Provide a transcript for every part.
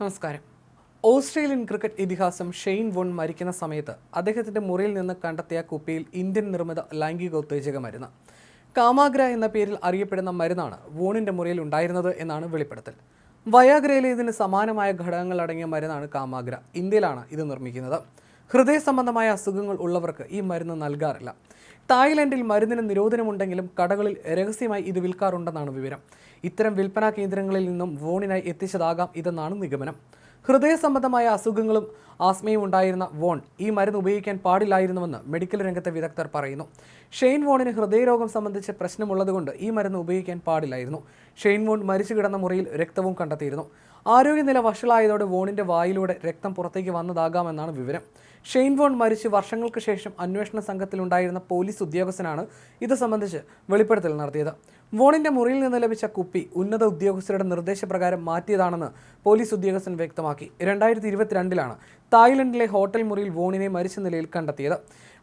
നമസ്കാരം. Australian cricket ഇതിഹാസം Shane Warne മരിക്കുന്ന സമയത്ത് അദ്ദേഹത്തിന്റെ മുറിയിൽ നിന്ന് കണ്ടെത്തിയ കുപ്പിയിൽ ഇന്ത്യൻ നിർമ്മിത ലൈംഗിക ഉത്തേജക മരുന്ന്. കാമാഗ്ര എന്ന പേരിൽ അറിയപ്പെടുന്ന മരുന്നാണ് വോണിന്റെ മുറിയിൽ ഉണ്ടായിരുന്നത് എന്നാണ് വെളിപ്പെടുത്തൽ. വയാഗ്രയിലെ ഇതിന് സമാനമായ ഘടകങ്ങൾ അടങ്ങിയ മരുന്നാണ് കാമാഗ്ര. ഇന്ത്യയിലാണ് ഇത് നിർമ്മിക്കുന്നത്. ഹൃദയ സംബന്ധമായ അസുഖങ്ങൾ ഉള്ളവർക്ക് ഈ മരുന്ന് നൽകാറില്ല. തായ്ലൻഡിൽ മരുന്നിന് നിരോധനമുണ്ടെങ്കിലും കടകളിൽ രഹസ്യമായി ഇത് വിൽക്കാറുണ്ടെന്നാണ് വിവരം. ഇത്തരം വിൽപ്പനാ കേന്ദ്രങ്ങളിൽ നിന്നും വോണിനായി എത്തിച്ചതാകാം ഇതെന്നാണ് നിഗമനം. ഹൃദയ സംബന്ധമായ അസുഖങ്ങളും ആസ്മയും ഉണ്ടായിരുന്ന വോൺ ഈ മരുന്ന് ഉപയോഗിക്കാൻ പാടില്ലായിരുന്നുവെന്ന് മെഡിക്കൽ രംഗത്തെ വിദഗ്ധർ പറയുന്നു. ഷെയ്ൻ വോണിന് ഹൃദയരോഗം സംബന്ധിച്ച് പ്രശ്നമുള്ളതുകൊണ്ട് ഈ മരുന്ന് ഉപയോഗിക്കാൻ പാടില്ലായിരുന്നു. ഷെയ്ൻ വോൺ മരിച്ചു കിടന്ന മുറിയിൽ രക്തവും കണ്ടെത്തിയിരുന്നു. ആരോഗ്യനില വഷളായതോടെ വോണിന്റെ വായിലൂടെ രക്തം പുറത്തേക്ക് വന്നതാകാമെന്നാണ് വിവരം. ഷെയ്ൻ വോൺ മരിച്ച് വർഷങ്ങൾക്ക് ശേഷം അന്വേഷണ സംഘത്തിലുണ്ടായിരുന്ന പോലീസ് ഉദ്യോഗസ്ഥനാണ് ഇത് സംബന്ധിച്ച് വെളിപ്പെടുത്തൽ നടത്തിയത്. വോണിന്റെ മുറിയിൽ നിന്ന് ലഭിച്ച കുപ്പി ഉന്നത ഉദ്യോഗസ്ഥരുടെ നിർദ്ദേശപ്രകാരം മാറ്റിയതാണെന്ന് പോലീസ് ഉദ്യോഗസ്ഥൻ വ്യക്തമാക്കി. രണ്ടായിരത്തി ഇരുപത്തിരണ്ടിലാണ് തായ്ലൻഡിലെ ഹോട്ടൽ മുറിയിൽ വോണിനെ മരിച്ച നിലയിൽ കണ്ടെത്തിയത്.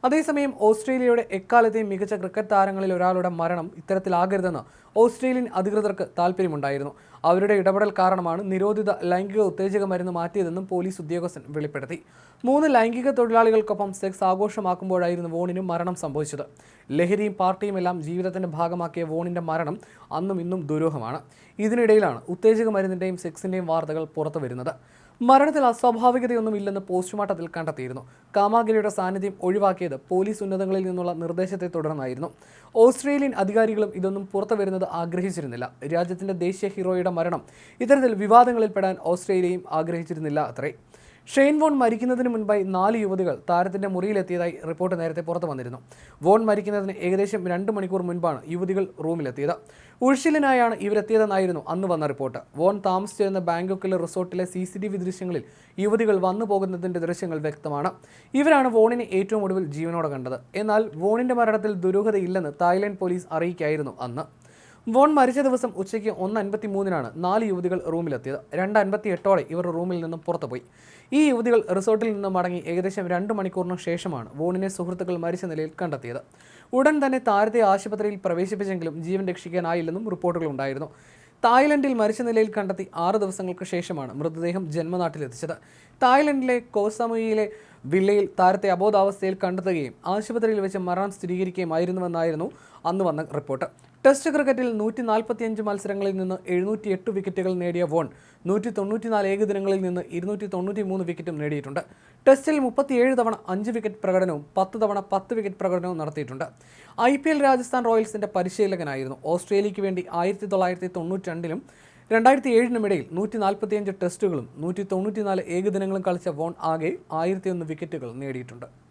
അതേസമയം ഓസ്ട്രേലിയയുടെ എക്കാലത്തെയും മികച്ച ക്രിക്കറ്റ് താരങ്ങളിൽ ഒരാളുടെ മരണം ഇത്തരത്തിലാകരുതെന്ന് ഓസ്ട്രേലിയൻ അധികൃതർക്ക് താല്പര്യമുണ്ടായിരുന്നു അവരുടെ ഇടപെടൽ കാരണമാണ് നിരോധിത ലൈംഗിക ഉത്തേജക മരുന്ന് മാറ്റിയതെന്നും പോലീസ് ഉദ്യോഗസ്ഥൻ വെളിപ്പെടുത്തി. മൂന്ന് ലൈംഗിക തൊഴിലാളികൾക്കൊപ്പം സെക്സ് ആഘോഷമാക്കുമ്പോഴായിരുന്നു വോണിന് മരണം സംഭവിച്ചത്. ലഹരിയും പാർട്ടിയും എല്ലാം ജീവിതത്തിന്റെ ഭാഗമാക്കിയ വോണിന്റെ മരണം അന്നും ഇന്നും ദുരൂഹമാണ്. ഇതിനിടയിലാണ് ഉത്തേജക മരുന്നിന്റെയും സെക്സിന്റെയും വാർത്തകൾ പുറത്തു വരുന്നത് മരണത്തിൽ അസ്വാഭാവികതയൊന്നും ഇല്ലെന്ന് പോസ്റ്റ്മോർട്ടത്തിൽ കണ്ടെത്തിയിരുന്നു. കാമാഗിരിയുടെ സാന്നിധ്യം ഒഴിവാക്കിയത് പോലീസ് ഉന്നതങ്ങളിൽ നിന്നുള്ള നിർദ്ദേശത്തെ തുടർന്നായിരുന്നു. ഓസ്ട്രേലിയൻ അധികാരികളും ഇതൊന്നും പുറത്തു വരുന്നത് ആഗ്രഹിച്ചിരുന്നില്ല. രാജ്യത്തിന്റെ ദേശീയ ഹീറോയുടെ മരണം ഇത്തരത്തിൽ വിവാദങ്ങളിൽപ്പെടാൻ ഓസ്ട്രേലിയയും ആഗ്രഹിച്ചിരുന്നില്ല അത്രേ. ഷെയ്ൻ വോൺ മരിക്കുന്നതിന് മുൻപായി നാല് യുവതികൾ താരത്തിന്റെ മുറിയിലെത്തിയതായി റിപ്പോർട്ട് നേരത്തെ പുറത്തു വന്നിരുന്നു. വോൺ മരിക്കുന്നതിന് ഏകദേശം രണ്ട് മണിക്കൂർ മുൻപാണ് യുവതികൾ റൂമിലെത്തിയത്. ഉഴിച്ചിലിനായാണ് ഇവരെത്തിയതെന്നായിരുന്നു അന്ന് വന്ന റിപ്പോർട്ട്. വോൺ താമസിച്ചിരുന്ന ബാങ്കോക്കിലെ റിസോർട്ടിലെ സി സി ടി വി ദൃശ്യങ്ങളിൽ യുവതികൾ വന്നു പോകുന്നതിന്റെ ദൃശ്യങ്ങൾ വ്യക്തമാണ്. ഇവരാണ് വോണിനെ ഏറ്റവും ഒടുവിൽ ജീവനോടെ കണ്ടത്. എന്നാൽ വോണിന്റെ മരണത്തിൽ ദുരൂഹതയില്ലെന്ന് തായ്ലൻഡ് പോലീസ് അറിയിക്കായിരുന്നു അന്ന്. വോൺ മരിച്ച ദിവസം ഉച്ചയ്ക്ക് ഒന്ന് അൻപത്തി മൂന്നിനാണ് നാല് യുവതികൾ റൂമിലെത്തിയത്. രണ്ട് അൻപത്തി എട്ടോടെ ഇവർ റൂമിൽ നിന്നും പുറത്തുപോയി. ഈ യുവതികൾ റിസോർട്ടിൽ നിന്നും മടങ്ങി ഏകദേശം രണ്ട് മണിക്കൂറിന് ശേഷമാണ് വോണിനെ സുഹൃത്തുക്കൾ മരിച്ച നിലയിൽ കണ്ടെത്തിയത്. ഉടൻ തന്നെ താരത്തെ ആശുപത്രിയിൽ പ്രവേശിപ്പിച്ചെങ്കിലും ജീവൻ രക്ഷിക്കാനായില്ലെന്നും റിപ്പോർട്ടുകളുണ്ടായിരുന്നു തായ്ലൻഡിൽ മരിച്ച നിലയിൽ കണ്ടെത്തി ആറ് ദിവസങ്ങൾക്ക് ശേഷമാണ് മൃതദേഹം ജന്മനാട്ടിലെത്തിച്ചത്. തായ്ലൻഡിലെ കോസമുയിലെ വില്ലയിൽ താരത്തെ അബോധാവസ്ഥയിൽ കണ്ടെത്തുകയും ആശുപത്രിയിൽ വെച്ച് മരണം സ്ഥിരീകരിക്കുകയുമായിരുന്നുവെന്നായിരുന്നു അന്ന് വന്ന റിപ്പോർട്ട്. ടെസ്റ്റ് ക്രിക്കറ്റിൽ നൂറ്റി നാൽപ്പത്തിയഞ്ച് മത്സരങ്ങളിൽ നിന്ന് എഴുന്നൂറ്റി എട്ട് വിക്കറ്റുകൾ നേടിയ വോൺ നൂറ്റി തൊണ്ണൂറ്റിനാല് ഏകദിനങ്ങളിൽ നിന്ന് ഇരുന്നൂറ്റി തൊണ്ണൂറ്റി മൂന്ന് വിക്കറ്റും നേടിയിട്ടുണ്ട്. ടെസ്റ്റിൽ മുപ്പത്തിയേഴ് തവണ അഞ്ച് വിക്കറ്റ് പ്രകടനവും പത്ത് തവണ പത്ത് വിക്കറ്റ് പ്രകടനവും നടത്തിയിട്ടുണ്ട്. ഐ പി എൽ രാജസ്ഥാൻ റോയൽസിന്റെ പരിശീലകനായിരുന്നു. ഓസ്ട്രേലിയയ്ക്ക് വേണ്ടി ആയിരത്തി തൊള്ളായിരത്തി തൊണ്ണൂറ്റി രണ്ടിലും രണ്ടായിരത്തി ഏഴിനുമിടയിൽ നൂറ്റി നാൽപ്പത്തിയഞ്ച് ടെസ്റ്റുകളും നൂറ്റി തൊണ്ണൂറ്റിനാല് ഏകദിനങ്ങളും കളിച്ച വോൺ ആകെ ആയിരത്തിയൊന്ന് വിക്കറ്റുകൾ നേടിയിട്ടുണ്ട്.